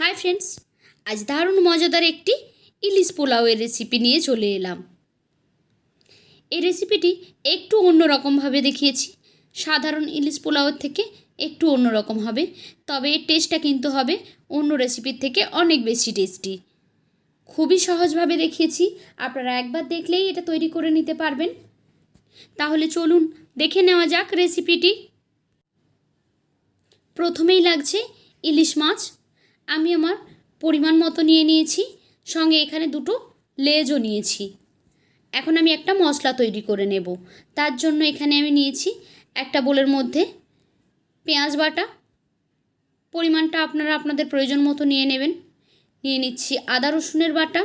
Hi friends আজ দারুণ মজাদার একটি ইলিশ পোলাওয়ের রেসিপি নিয়ে চলে এলাম। এই রেসিপিটি একটু অন্যরকমভাবে দেখিয়েছি। সাধারণ ইলিশ পোলাওয়ের থেকে একটু অন্যরকম হবে, তবে এর টেস্টটা কিন্তু হবে অন্য রেসিপির থেকে অনেক বেশি টেস্টি খুবই সহজভাবে দেখিয়েছি, আপনারা একবার দেখলেই এটা তৈরি করে নিতে পারবেন। তাহলে চলুন দেখে নেওয়া যাক রেসিপিটি প্রথমেই লাগছে ইলিশ মাছ আমি আমার পরিমাণ মতো নিয়ে নিয়েছি, সঙ্গে এখানে দুটো লেজও নিয়েছি। এখন আমি একটা মশলা তৈরি করে নেব। তার জন্য এখানে আমি নিয়েছি একটা বোলের মধ্যে পেঁয়াজ বাটা। পরিমাণটা আপনারা আপনাদের প্রয়োজন মতো নিয়ে নেবেন। নিয়ে নিচ্ছি আদা রসুনের বাটা।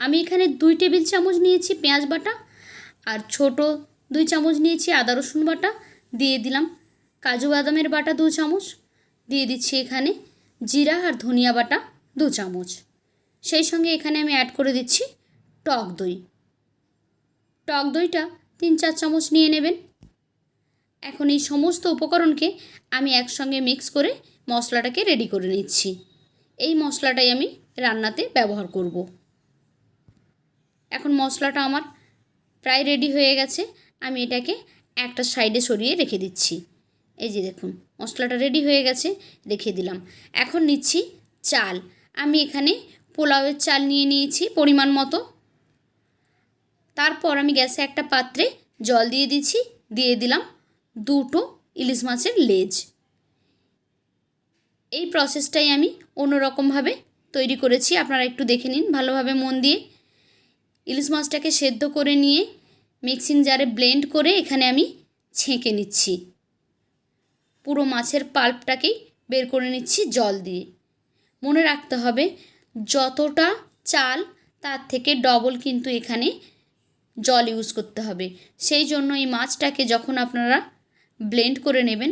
আমি এখানে দুই টেবিল চামচ নিয়েছি পেঁয়াজ বাটা আর ছোট দুই চামচ নিয়েছি আদা রসুন বাটা। দিয়ে দিলাম কাজু বাদামের বাটা দু চামচ। দিয়ে দিচ্ছি এখানে জিরা আর ধনিয়া বাটা দু চামচ। সেই সঙ্গে এখানে আমি অ্যাড করে দিচ্ছি টক দই। টক দইটা তিন চার চামচ নিয়ে নেবেন। এখন এই সমস্ত উপকরণকে আমি একসঙ্গে মিক্স করে মশলাটাকে রেডি করে নিচ্ছি। এই মশলাটাই আমি রান্নাতে ব্যবহার করব। এখন মশলাটা আমার প্রায় রেডি হয়ে গেছে। আমি এটাকে একটা সাইডে সরিয়ে রেখে দিচ্ছি। এই যে দেখুন মশলাটা রেডি হয়ে গেছে রেখে দিলাম। এখন নিচ্ছি চাল। আমি এখানে পোলাওয়ের চাল নিয়ে নিয়েছি পরিমাণ মতো। তারপর আমি গ্যাসে একটা পাত্রে জল দিয়ে দিচ্ছি, দিয়ে দিলাম দুটো ইলিশ মাছের লেজ। এই প্রসেসটাই আমি অন্যরকমভাবে তৈরি করেছি, আপনারা একটু দেখে নিন ভালোভাবে মন দিয়ে। ইলিশ মাছটাকে সেদ্ধ করে নিয়ে মিক্সিং জারে ব্লেন্ড করে এখানে আমি ছেঁকে নিচ্ছি। পুরো মাছের পাল্পটাকেই বের করে নিচ্ছি জল দিয়ে। মনে রাখতে হবে যতটা চাল তার থেকে ডবল কিন্তু এখানে জল ইউজ করতে হবে। সেই জন্য এই মাছটাকে যখন আপনারা ব্লেন্ড করে নেবেন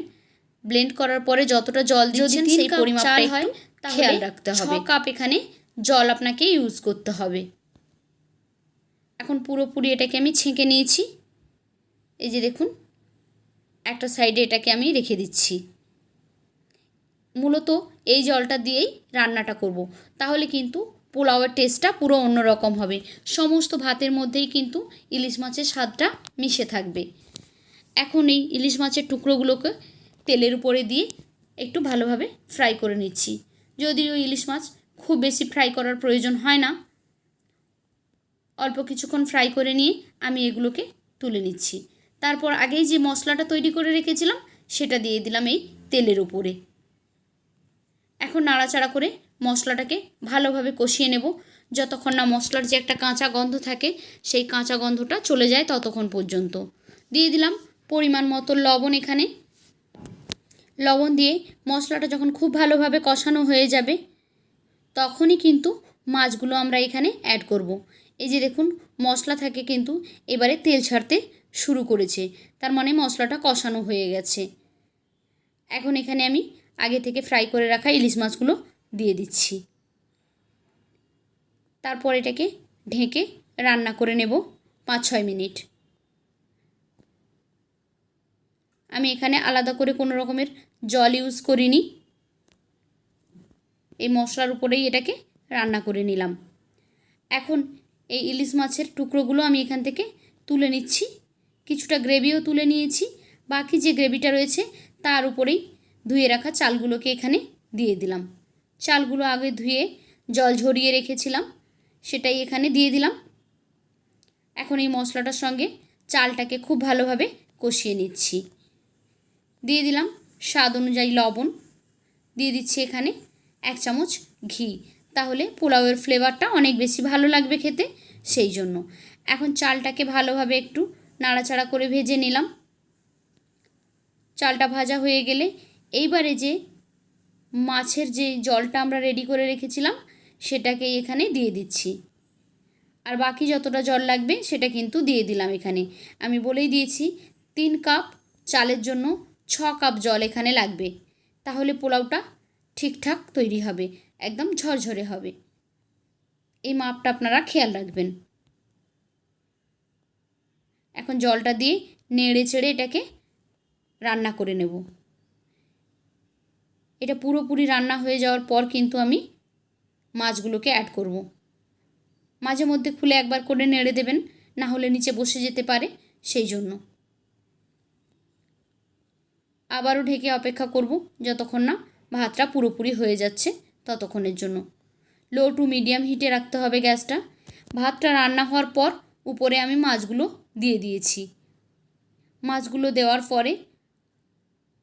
ব্লেন্ড করার পরে যতটা জল দিচ্ছেন সেই পরিমাপটা হয় খেয়াল রাখতে হবে। কাপ এখানে জল আপনাকে ইউজ করতে হবে। এখন পুরোপুরি এটাকে আমি ছেঁকে নিয়েছি। এই যে দেখুন একটা সাইডে এটাকে আমি রেখে দিচ্ছি। মূলত এই জলটা দিয়েই রান্নাটা করব। তাহলে কিন্তু পোলাওয়ের টেস্টটা পুরো অন্যরকম হবে। সমস্ত ভাতের মধ্যেই কিন্তু ইলিশ মাছের স্বাদটা মিশে থাকবে। এখন এই ইলিশ মাছের টুকরোগুলোকে তেলের উপরে দিয়ে একটু ভালোভাবে ফ্রাই করে নিচ্ছি। যদিও ইলিশ মাছ খুব বেশি ফ্রাই করার প্রয়োজন হয় না। অল্প কিছুক্ষণ ফ্রাই করে নিয়ে আমি এগুলোকে তুলে নিচ্ছি। তারপর আগেই যে মশলাটা তৈরি করে রেখেছিলাম, সেটা দিয়ে দিলাম এই তেলের উপরে। এখন নাড়াচাড়া করে মশলাটাকে ভালোভাবে কষিয়ে নেব। যতক্ষণ না মশলার যে একটা কাঁচা গন্ধ থাকে, সেই কাঁচা গন্ধটা চলে যায় ততক্ষণ পর্যন্ত। দিয়ে দিলাম পরিমাণ মতো লবণ এখানে। লবণ দিয়ে মশলাটা যখন খুব ভালোভাবে কষানো হয়ে যাবে, তখনই কিন্তু মাছগুলো আমরা এখানে অ্যাড করব। এই যে দেখুন, মশলা থাকে কিন্তু, এবারে তেল ছাড়তে শুরু করেছে। তার মানে মশলাটা কষানো হয়ে গেছে। এখন এখানে আমি আগে থেকে ফ্রাই করে রাখা ইলিশ মাছগুলো দিয়ে দিচ্ছি। তারপর এটাকে ঢেকে রান্না করে নেব পাঁচ ছয় মিনিট। আমি এখানে আলাদা করে কোনো রকমের জল ইউজ করিনি। এই মশলার উপরেই এটাকে রান্না করে নিলাম। এখন এই ইলিশ মাছের টুকরোগুলো আমি এখান থেকে তুলে নিচ্ছি। কিছুটা গ্রেভিও তুলে নিয়েছি। বাকি যে গ্রেভিটা রয়েছে, তার উপরেই ধুয়ে রাখা চালগুলোকে এখানে দিয়ে দিলাম। চালগুলো আগে ধুয়ে জল ঝরিয়ে রেখেছিলাম, সেটাই এখানে দিয়ে দিলাম। এখন এই মশলাটার সঙ্গে চালটাকে খুব ভালোভাবে কষিয়ে নিচ্ছি। দিয়ে দিলাম স্বাদ অনুযায়ী লবণ। দিয়ে দিচ্ছি এখানে এক চামচ ঘি। তাহলে পোলাওয়ের ফ্লেভারটা অনেক বেশি ভালো লাগবে খেতে, সেই জন্য। এখন চালটাকে ভালোভাবে একটু নাড়াচাড়া করে ভেজে নিলাম। চালটা ভাজা হয়ে গেলে এইবারে যে মাছের যে জলটা আমরা রেডি করে রেখেছিলাম, সেটাকে এখানে দিয়ে দিচ্ছি। আর বাকি যতটা জল লাগবে, সেটা কিন্তু দিয়ে দিলাম এখানে। আমি বলেই দিয়েছি, তিন কাপ চালের জন্য ছ কাপ জল এখানে লাগবে। তাহলে পোলাওটা ঠিকঠাক তৈরি হবে, একদম ঝরঝরে হবে। এই মাপটা আপনারা খেয়াল রাখবেন। এখন জলটা দিয়ে নেড়ে চেড়ে এটাকে রান্না করে নেব। এটা পুরোপুরি রান্না হয়ে যাওয়ার পর কিন্তু আমি মাছগুলোকে অ্যাড করব। মাঝে মধ্যে খুলে একবার করে নেড়ে দেবেন, না হলে নিচে বসে যেতে পারে, সেই জন্য। আবারও ঢেকে অপেক্ষা করব যতক্ষণ না ভাতটা পুরোপুরি হয়ে যাচ্ছে ততক্ষণের জন্য। লো টু মিডিয়াম হিটে রাখতে হবে গ্যাসটা। ভাতটা রান্না হওয়ার পর উপরে আমি মাছগুলো দিয়ে দিয়েছি। মাছগুলো দেওয়ার পরে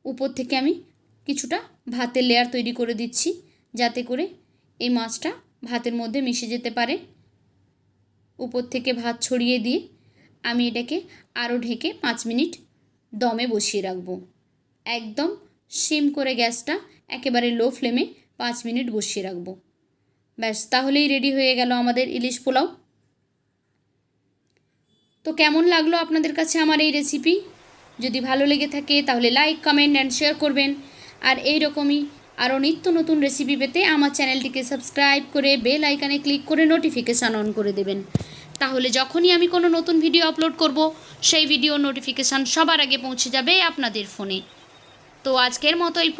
উপর থেকে আমি কিছুটা ভাতের লেয়ার তৈরি করে দিচ্ছি, যাতে করে এই মাছটা ভাতের মধ্যে মিশে যেতে পারে। উপর থেকে ভাত ছড়িয়ে দিয়ে আমি এটাকে আরও ঢেকে পাঁচ মিনিট দমে বসিয়ে রাখব। একদম সিম করে গ্যাসটা একেবারে লো ফ্লেমে পাঁচ মিনিট বসিয়ে রাখব। ব্যাস, তাহলেই রেডি হয়ে গেল আমাদের ইলিশ পোলাও। তো কেমন লাগল আপনাদের কাছে আমার এই রেসিপি যদি ভালো লেগে থাকে তাহলে লাইক কমেন্ট অ্যান্ড শেয়ার করবেন। আর এই রকমই আরও নিত্য নতুন রেসিপি পেতে আমার চ্যানেলটিকে সাবস্ক্রাইব করে বেল আইকানে ক্লিক করে নোটিফিকেশান অন করে দেবেন। তাহলে যখনই আমি কোনো নতুন ভিডিও আপলোড করব, সেই ভিডিও নোটিফিকেশান সবার আগে পৌঁছে যাবে আপনাদের ফোনে তো আজকের মতো এই